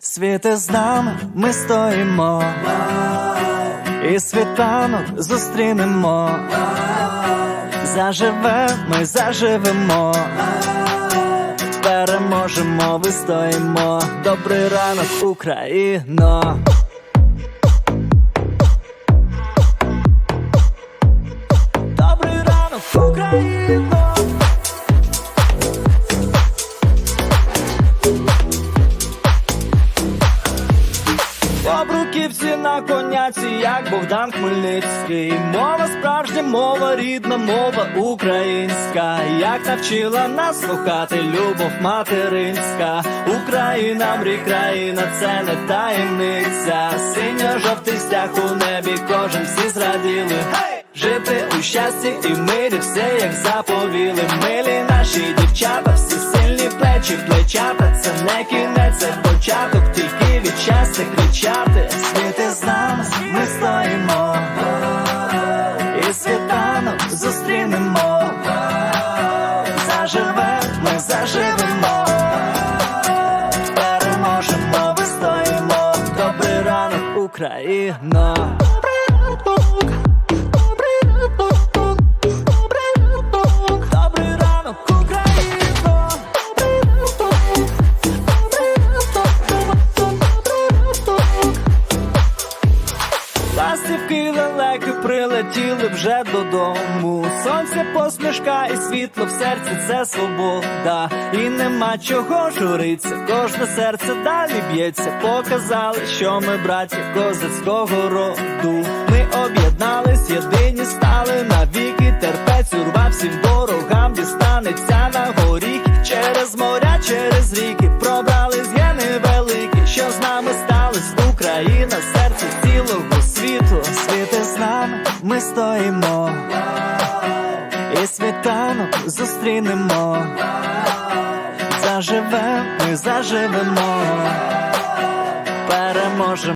Світи з нами, ми стоїмо, і світанок зустрінемо. Заживе, ми заживемо, переможемо, вистоїмо. Добрий ранок, Україно. Добрий ранок, Україно. Обруківці на коняці, як Богдан Хмельницький. Мова справжня, мова рідна, мова українська. Як навчила нас слухати любов материнська. Україна, мрій країна, це не таємниця. Синьо-жовтий стяг у небі, кожен всі зраділи. Жити у щасті і мирі, все як заповіли. Милі наші дівчата, всі сильні плечі, плечата. Це не кінець, ранок, Ластівки лелеки прилетіли вже додому. Сонце посмішка і світло в серці це свобода. І нема чого журиться, кожне серце далі б'ється. Показали, що ми браті козацького роду. Ми об'єднались, єдині стали навіки. Терпець урва всім ворогам дістанеться на горіхи. Через моря, через ріки пробрались гени великі, що з нами сталось Україна, серце цілого світу. ти з нами, ми стоїмо, і світанок зустрінемо. заживемо, ми заживемо, переможемо.